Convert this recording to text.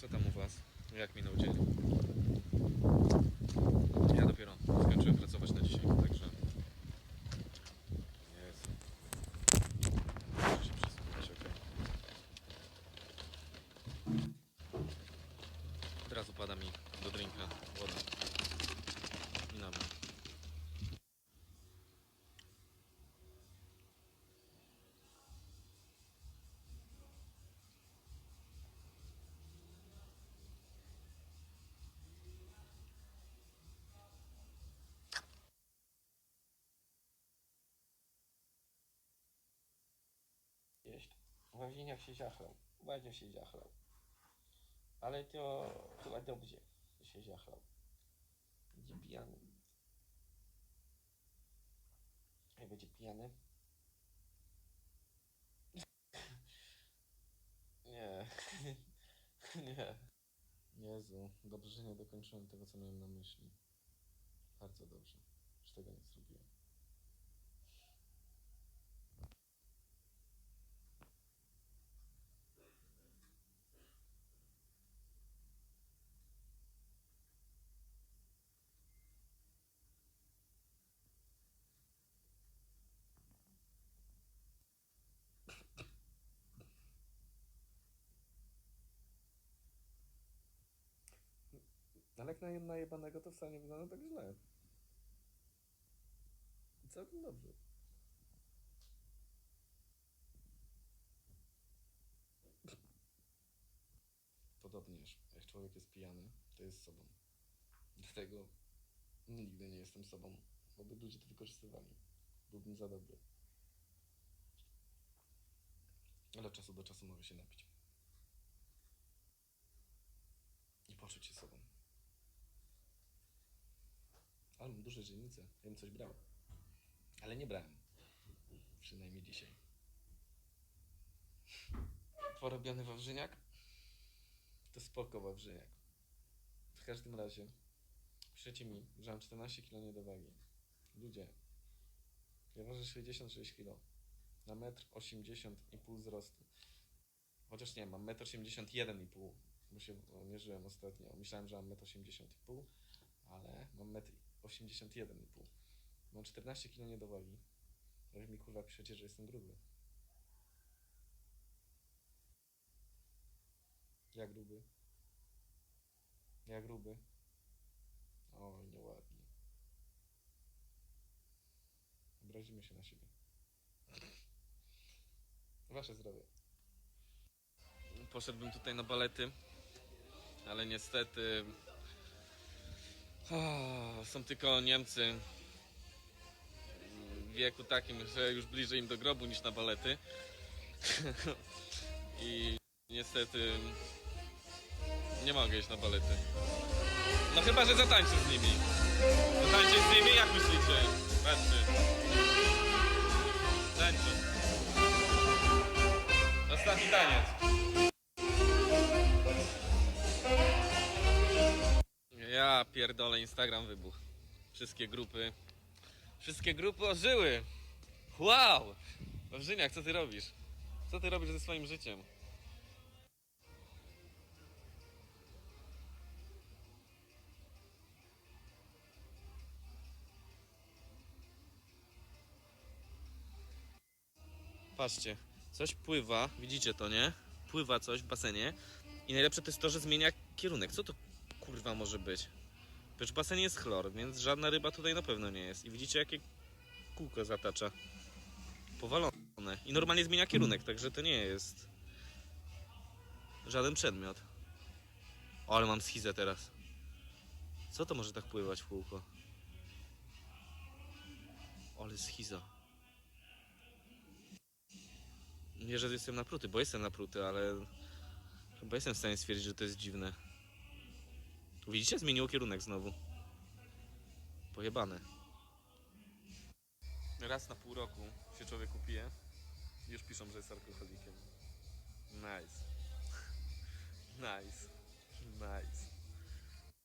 Co tam u Was? Jak minął dzień? Ja dopiero skończyłem pracować na dzisiaj, także... We winiach się ziachlał. Bardzo się ziachlał. Ale to chyba dobrze, się ziachlał. Będzie pijany. Jak będzie pijany? Nie. nie. Jezu, dobrze, że nie dokończyłem tego, co miałem na myśli. Bardzo dobrze, że tego nie zrobiłem. Ale jak na najebanego, to wcale nie wygląda tak źle. Całkiem dobrze. Podobnież, jak człowiek jest pijany, to jest sobą. Dlatego nigdy nie jestem sobą, bo by ludzie to wykorzystywali. Byłbym za dobry. Ale od czasu do czasu mogę się napić. I poczuć się sobą. Ale mam duże źrenice, ja bym coś brał. Ale nie brałem. Przynajmniej dzisiaj. Porobiony wawrzyniak? To spoko wawrzyniak. W każdym razie, piszecie mi, że mam 14 kg niedowagi. Ludzie, ja ważę 66 kg. Na metr 80 i pół wzrostu. Chociaż nie, mam metr 81 i pół, bo się mierzyłem ostatnio. Myślałem, że mam metr 80 i pół, ale mam metr 81,5. Mam 14 kg niedowagi. Już mi kurwa piszecie, że jestem gruby. Ja gruby. Ja gruby. Oj, nieładnie. Obrazimy się na siebie. Wasze zdrowie. Poszedłbym tutaj na balety, ale niestety są tylko Niemcy w wieku takim, że już bliżej im do grobu niż na balety. I niestety nie mogę iść na balety. No chyba, że zatańczę z nimi. Zatańczyć z nimi? Jak myślicie? Patrzcie. Tańczą. Ostatni taniec. Pierdolę, Instagram wybuch. Wszystkie grupy. Wszystkie grupy ożyły. Wow! Wawrzyniak, co ty robisz? Co ty robisz ze swoim życiem? Patrzcie, coś pływa, widzicie to, nie? Pływa coś w basenie i najlepsze to jest to, że zmienia kierunek. Co to kurwa może być? Przecież w jest chlor, więc żadna ryba tutaj na pewno nie jest. I widzicie jakie kółko zatacza. Powalone. I normalnie zmienia kierunek, także to nie jest żaden przedmiot. O, ale mam schizę teraz. Co to może tak pływać w kółko? Ale schiza. Nie, że jestem napruty, bo jestem napruty, ale chyba jestem w stanie stwierdzić, że to jest dziwne. Widzicie? Zmieniło kierunek znowu. Pojebane. Raz na pół roku się człowiek upije już piszą, że jest alkoholikiem. Nice. Nice. Nice.